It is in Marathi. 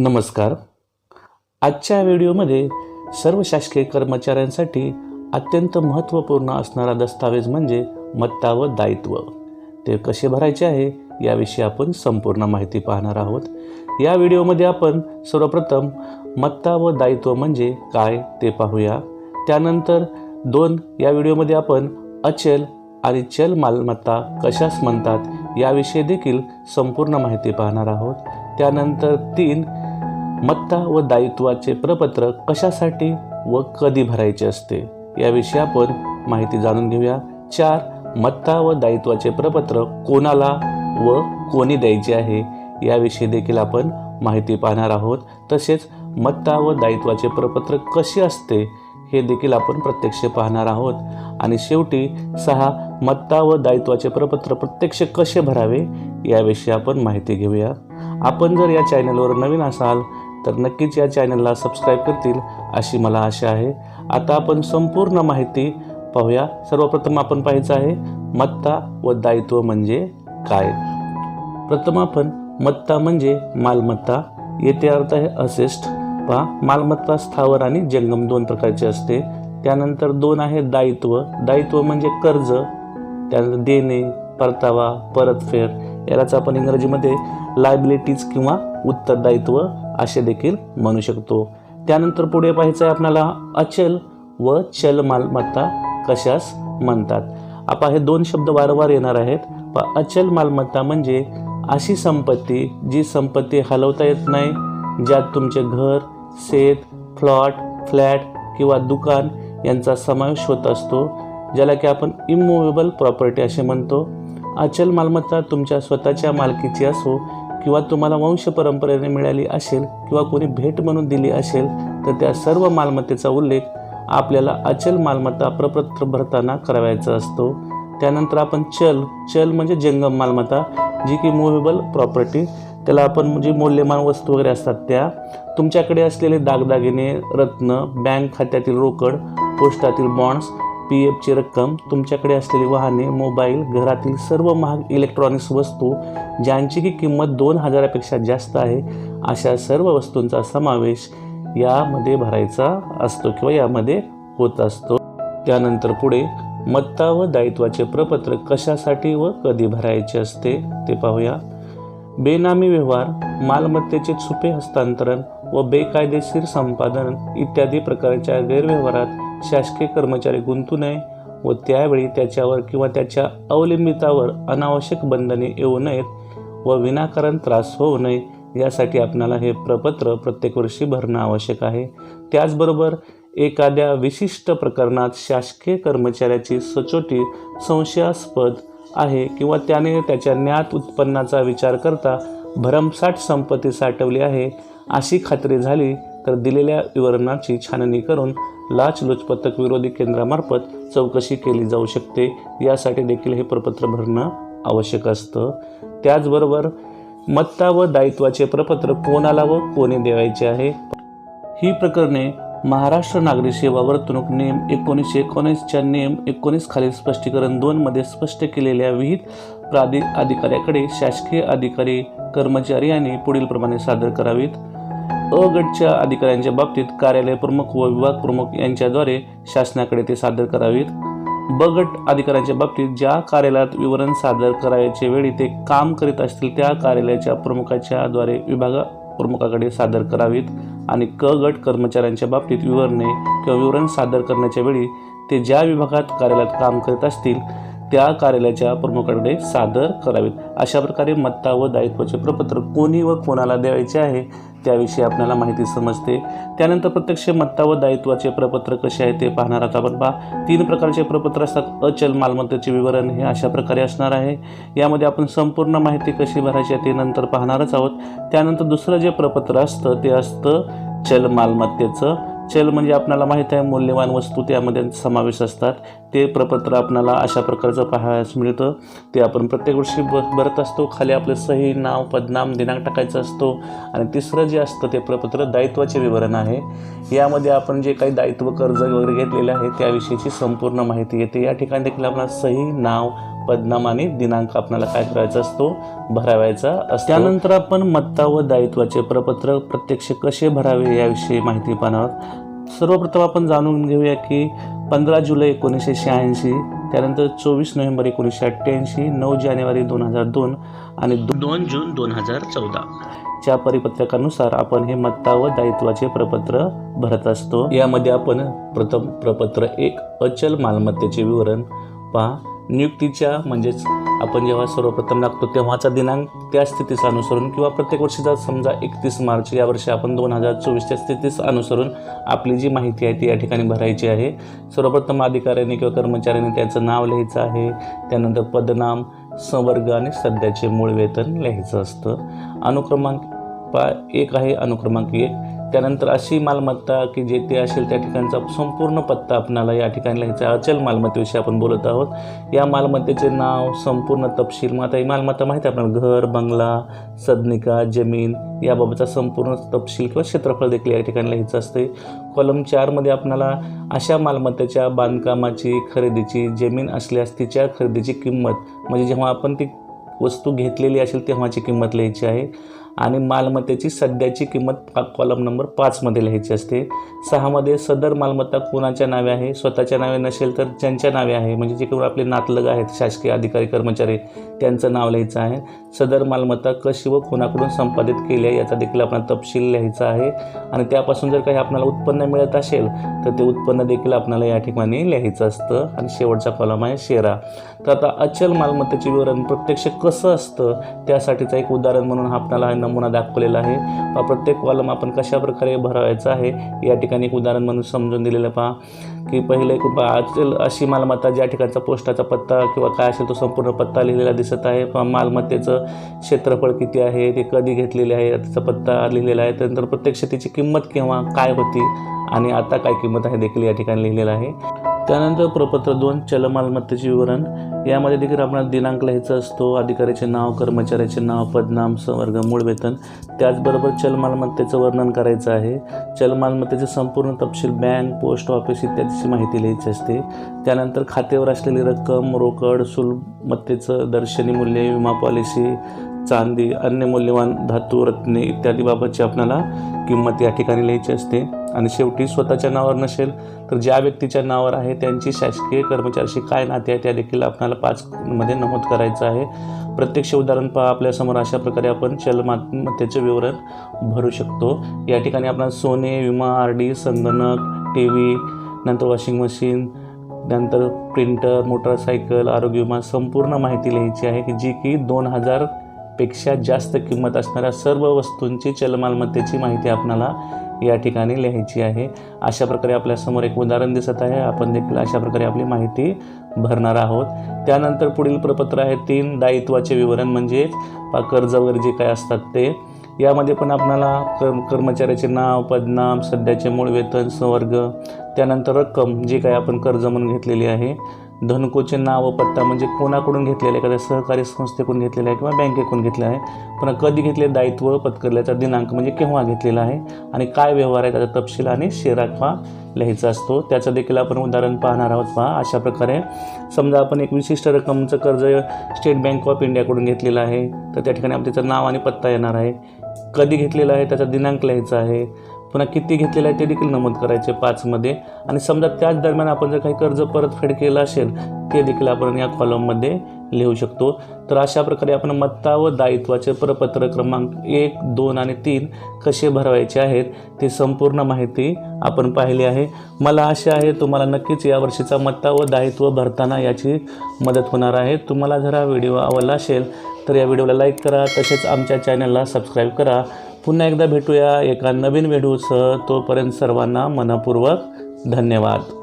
नमस्कार. आजच्या व्हिडिओमध्ये सर्व शासकीय कर्मचाऱ्यांसाठी अत्यंत महत्त्वपूर्ण असणारा दस्तावेज म्हणजे मत्ता व दायित्व. ते कसे भरायचे आहे याविषयी आपण संपूर्ण माहिती पाहणार आहोत. या व्हिडिओमध्ये आपण सर्वप्रथम मत्ता व दायित्व म्हणजे काय ते पाहूया. त्यानंतर दोन या व्हिडिओमध्ये आपण अचल आणि चल मालमत्ता कशास म्हणतात याविषयी देखील संपूर्ण माहिती पाहणार आहोत. त्यानंतर तीन मत्ता व दायित्वाचे प्रपत्र कशासाठी व कधी भरायचे असते? याविषयी आपण माहिती जाणून घेऊया. चार मत्ता व दायित्वाचे प्रपत्र कोणाला व कोणी द्यायचे आहे? याविषयी देखील आपण माहिती पाहणार आहोत. तसेच मत्ता व दायित्वाचे प्रपत्र कसे असते हे देखील आपण प्रत्यक्ष पाहणार आहोत. आणि शेवटी सहा मत्ता व दायित्वाचे प्रपत्र प्रत्यक्ष कसे भरावे? याविषयी आपण माहिती घेऊया. आपण जर या चॅनलवर नवीन असाल तर नक्कीच या चॅनलला सबस्क्राईब करतील अशी मला आशा आहे. आता आपण संपूर्ण माहिती पाहूया. सर्वप्रथम आपण पाहायचं आहे मत्ता व दायित्व म्हणजे काय? प्रथम आपण मत्ता म्हणजे मालमत्ता. येथे अर्थ आहे असिस्ट पहा मालमत्ता स्थावर आणि जंगम दोन प्रकारचे असते. त्यानंतर दोन आहे दायित्व. दायित्व म्हणजे कर्ज. त्यानंतर देणे परतावा परतफेड. यालाच आपण इंग्रजीमध्ये लायबिलिटीज किंवा उत्तरदायित्व असे देखील म्हणू शकतो. त्यानंतर पुढे पाहायचं आहे आपल्याला अचल व चल मालमत्ता कशास म्हणतात. आता हे दोन शब्द वारंवार येणार आहेत. प- अचल मालमत्ता म्हणजे अशी संपत्ती जी संपत्ती हलवता येत नाही ज्यात तुमचे घर शेत फ्लॉट फ्लॅट किंवा दुकान यांचा समावेश होत असतो ज्याला की आपण इमोवेबल प्रॉपर्टी असे म्हणतो. अचल मालमत्ता तुमच्या स्वतःच्या मालकीची असो किंवा तुम्हाला वंश परंपरेने मिळाली असेल किंवा कोणी भेट म्हणून दिली असेल तर त्या सर्व मालमत्तेचा उल्लेख आपल्याला अचल मालमत्ता प्रपत्र भरताना करावायचा असतो. त्यानंतर आपण चल चल म्हणजे जंगम मालमत्ता जी की मुव्हेबल प्रॉपर्टी त्याला आपण म्हणजे मौल्यवान वस्तू वगैरे असतात त्या. तुमच्याकडे असलेले दागदागिने रत्न बँक खात्यातील रोकड पोस्टातील बॉन्ड्स पी एफची रक्कम तुमच्याकडे असलेली वाहने मोबाईल घरातील सर्व महाग इलेक्ट्रॉनिक्स वस्तू ज्यांची की किंमत दोन हजारापेक्षा जास्त आहे अशा सर्व वस्तूंचा समावेश यामध्ये भरायचा असतो किंवा यामध्ये होत असतो. त्यानंतर पुढे मत्ता व दायित्वाचे प्रपत्र कशासाठी व कधी भरायचे असते ते पाहूया. बेनामी व्यवहार मालमत्तेचे छुपे हस्तांतरण व बेकायदेशीर संपादन इत्यादी प्रकारच्या गैरव्यवहारात शासकीय कर्मचारी गुंतू नये व त्यावेळी त्याच्यावर किंवा त्याच्या अवलंबितावर अनावश्यक बंधने येऊ नयेत व विनाकारण त्रास होऊ नये यासाठी आपणाला हे प्रपत्र प्रत्येक वर्षी भरणं आवश्यक आहे. त्याचबरोबर एखाद्या विशिष्ट प्रकरणात शासकीय कर्मचाऱ्याची सचोटी संशयास्पद आहे किंवा त्याने त्याच्या ज्ञात उत्पन्नाचा विचार करता भरमसाठ संपत्ती साठवली आहे अशी खात्री झाली तर दिलेल्या विवरणाची छाननी करून लाचलुचपतक विरोधी केंद्रामार्फत चौकशी केली जाऊ शकते. यासाठी देखील हे प्रपत्र भरणं आवश्यक असतं. त्याचबरोबर मत्ता व दायित्वाचे प्रपत्र कोणाला व कोणी द्यावायचे आहे? ही प्रकरणे महाराष्ट्र नागरी सेवा वर्तणूक नियम एकोणीसशे एकोणीसच्या नियम एकोणीस खालील स्पष्टीकरण दोनमध्ये स्पष्ट केलेल्या विहित प्रादि अधिकाऱ्याकडे शासकीय अधिकारी कर्मचारी यांनी पुढील प्रमाणे सादर करावीत. अ गटच्या अधिकाऱ्यांच्या बाबतीत कार्यालय प्रमुख व विभाग प्रमुख यांच्याद्वारे शासनाकडे ते सादर करावीत. ब गट अधिकाऱ्यांच्या बाबतीत ज्या कार्यालयात विवरण सादर करायच्या वेळी ते काम करीत असतील त्या कार्यालयाच्या प्रमुखाच्या द्वारे विभाग प्रमुखाकडे सादर करावीत आणि क गट कर्मचाऱ्यांच्या बाबतीत विवरणे किंवा विवरण सादर करण्याच्या वेळी ते ज्या विभागात कार्यालयात काम करीत असतील त्या कार्यालयाच्या प्रमुखाकडे सादर करावीत. अशा प्रकारे मत्ता व दायित्वाचे प्रपत्र कोणी व कोणाला द्यायचे आहे त्याविषयी आपल्याला माहिती समजते. त्यानंतर प्रत्यक्ष मत्ता व दायित्वाचे प्रपत्र कसे आहे ते पाहणार आहोत आपण. पहा तीन प्रकारचे प्रपत्र असतात. अचल मालमत्तेचे विवरण हे अशा प्रकारे असणार आहे. यामध्ये आपण संपूर्ण माहिती कशी भरायची आहे ते नंतर पाहणारच आहोत. त्यानंतर दुसरं जे प्रपत्र असतं ते असतं चल मालमत्तेचं. चल म्हणजे आपल्याला माहीत आहे मूल्यवान वस्तू त्यामध्ये समावेश असतात. ते प्रपत्र आपल्याला अशा प्रकारचं पाहायस मिळतं. ते आपण प्रत्येक वर्षी ब भरत असतो. खाली आपलं सही नाव पदनाम दिनांक टाकायचं असतो. आणि तिसरं जे असतं ते प्रपत्र दायित्वाचे विवरण आहे. यामध्ये आपण जे काही दायित्व कर्ज वगैरे घेतलेले आहे त्याविषयीची संपूर्ण माहिती येते या ठिकाणी देखील आपल्याला सही नाव पदनाम आणि दिनांक आपल्याला काय करायचा असतो? भरावायचा असतो. त्यानंतर आपण मत्ता व दायित्वाचे प्रपत्र प्रत्यक्ष कसे भरावे याविषयी माहिती पाहणार आहोत. सर्वप्रथम आपण जाणून घेऊया की पंधरा जुलै एकोणीसशे शहाऐंशी त्यानंतर चोवीस नोव्हेंबर एकोणीसशे अठ्ठ्याऐंशी नऊ जानेवारी दोन हजार दोन आणि दोन जून दोन हजार चौदा. च्या परिपत्रकानुसार आपण हे मत्ता व दायित्वाचे प्रपत्र भरत असतो. यामध्ये आपण प्रथम प्रपत्र एक अचल मालमत्तेचे विवरण पहा. नियुक्तीच्या म्हणजेच आपण जेव्हा सर्वप्रथम लागतो तेव्हाचा दिनांक त्या स्थितीस अनुसरून किंवा प्रत्येक वर्षीचा समजा एकतीस मार्च या वर्षी आपण दोन हजार चोवीसच्या स्थितीस अनुसरून आपली जी माहिती आहे ती या ठिकाणी भरायची आहे. सर्वप्रथम अधिकाऱ्याने किंवा कर्मचाऱ्याने त्याचं नाव लिहायचं आहे. त्यानंतर पदनाम संवर्ग आणि सध्याचे मूळ वेतन लिहायचं असतं. अनुक्रमांक पा एक आहे अनुक्रमांक एक. त्यानंतर अशी मालमत्ता की जे ते असेल त्या ठिकाणचा संपूर्ण पत्ता आपणाला या ठिकाणी लिहायचा आहे. अचल मालमत्तेविषयी आपण बोलत आहोत. या मालमत्तेचे नाव संपूर्ण तपशील मग आता ही मालमत्ता माहिती आहे आपल्याला. घर बंगला सदनिका जमीन याबाबतचा संपूर्ण तपशील किंवा क्षेत्रफळ देखील या ठिकाणी लिहायचं असते. कॉलम चारमध्ये आपणाला अशा मालमत्तेच्या बांधकामाची खरेदीची जमीन असल्यास तिच्या खरेदीची किंमत म्हणजे जेव्हा आपण ती वस्तू घेतलेली असेल तेव्हाची किंमत लिहायची आहे. आणि मालमत्तेची सध्याची किंमत कॉलम नंबर पाचमध्ये लिहायची असते. सहामध्ये सदर मालमत्ता कोणाच्या नावे आहे? स्वतःच्या नावे नसेल तर ज्यांच्या नावे आहे? म्हणजे जे कोण आपले नातलग आहेत शासकीय अधिकारी कर्मचारी त्यांचं नाव लिहायचं आहे. सदर मालमत्ता कशी व कोणाकडून संपादित केली आहे याचा देखील आपण तपशील लिहायचा आहे. आणि त्यापासून जर काही आपल्याला उत्पन्न मिळत असेल तर ते उत्पन्न देखील आपल्याला या ठिकाणी लिहायचं असतं. आणि शेवटचा कॉलम आहे शेरा. तर आता अचल मालमत्तेचे विवरण प्रत्यक्ष कसं असतं त्यासाठीचं एक उदाहरण म्हणून आपल्याला नमुना दाखवलेला आहे. पहा प्रत्येक कॉलम आपण कशा प्रकारे भरावायचा आहे या ठिकाणी एक उदाहरण म्हणून समजून दिलेलं पहा की पहिले एक अचल अशी मालमत्ता ज्या ठिकाणचा पोस्टाचा पत्ता किंवा काय असेल तो संपूर्ण पत्ता लिहिलेला दिसत आहे. पहा मालमत्तेचं क्षेत्रफळ किती आहे ते कधी घेतलेले आहे त्याचा पत्ता लिहिलेला आहे त्यानंतर प्रत्यक्ष त्याची किंमत केव्हा काय होती आणि आता काय किंमत आहे देखील या ठिकाणी लिहिलेलं आहे. त्यानंतर प्रपत्र दोन चल मालमत्तेचे विवरण. यामध्ये देखील आपण दिनांक लिहायचा असतो अधिकाऱ्याचे नाव कर्मचाऱ्याचे नाव पदनाम संवर्ग मूळ वेतन. त्याचबरोबर चल मालमत्तेचं वर्णन करायचं आहे. चल मालमत्तेचे संपूर्ण तपशील बँक पोस्ट ऑफिस इत्यादीची माहिती लिहायची असते. त्यानंतर खात्यावर असलेली रक्कम रोकड सुलमत्तेचं दर्शनी मूल्य विमा पॉलिसी चांदी अन्य मूल्यवान धातू रत्ने इत्यादीबाबतची आपल्याला किंमत या ठिकाणी लिहायची असते. आणि शेवटी स्वतःच्या नावावर नसेल तर ज्या व्यक्तीच्या नावावर आहे त्यांची शासकीय कर्मचाऱ्याशी काय नाते आहे त्या देखील आपल्याला पाचमध्ये नमूद करायचं आहे. प्रत्यक्ष उदाहरण पहा आपल्यासमोर अशा प्रकारे आपण चलमालमत्तेचे विवरण भरू शकतो. या ठिकाणी आपण सोने विमा आर डी संगणक टी व्ही नंतर वॉशिंग मशीन नंतर प्रिंटर मोटरसायकल आरोग्य विमा संपूर्ण माहिती लिहायची आहे की जी की दोन हजारपेक्षा जास्त किंमत असणाऱ्या सर्व वस्तूंची चलमालमत्तेची माहिती आपणाला या ठिकाणी लिहायची आहे. अशा प्रकारे आपल्यासमोर एक उदाहरण दिसत आहे. आपण देखील अशा प्रकारे आपली माहिती भरणार आहोत. त्यानंतर पुढील प्रपत्र आहे तीन दायित्वाचे विवरण म्हणजेच पा- कर्ज वगैरे जे काय असतात ते. यामध्ये पण आपणाला कर्म कर्मचाऱ्याचे नाव पदनाम सध्याचे मूळ वेतन संवर्ग त्यानंतर रक्कम जी काय आपण कर्ज म्हणून घेतलेली आहे. धनकोचे नाव व पत्ता म्हणजे कोणाकडून घेतलेलं आहे? एखाद्या सहकारी संस्थेकडून घेतलेलं आहे किंवा बँकेकडून घेतलं आहे? पुन्हा कधी घेतले दायित्व पत्करल्याचा दिनांक म्हणजे केव्हा घेतलेला आहे? आणि काय व्यवहार आहे? त्याचा तपशील आणि शेराखवा लिहायचा असतो. त्याचं देखील आपण उदाहरण पाहणार आहोत पहा. अशा प्रकारे समजा आपण एक विशिष्ट रकमचं कर्ज स्टेट बँक ऑफ इंडियाकडून घेतलेलं आहे. तर त्या ठिकाणी आपण त्याचं नाव आणि पत्ता येणार आहे. कधी घेतलेला आहे? त्याचा दिनांक लिहायचा आहे. पुन्हा किती घेतलेलं आहे ते देखील नमूद करायचे पाचमध्ये. आणि समजा त्याच दरम्यान आपण जर काही कर्ज परतफेड केलं असेल ते देखील आपण या कॉलममध्ये लिहू शकतो. तर अशा प्रकारे आपण मत्ता व दायित्वाचे प्रपत्र क्रमांक एक दोन आणि तीन कसे भरवायचे आहेत ते संपूर्ण माहिती आपण पाहिली आहे. मला आशा आहे तुम्हाला नक्कीच यावर्षीचा मत्ता व दायित्व भरताना याची मदत होणार आहे. तुम्हाला जर हा व्हिडिओ आवडला असेल तर या व्हिडिओला लाईक करा तसेच आमच्या चॅनलला सबस्क्राईब करा. पुन्हा एकदा भेटूया एका नवीन व्हिडिओसह तोपर्यंत सर्वांना मनपूर्वक धन्यवाद.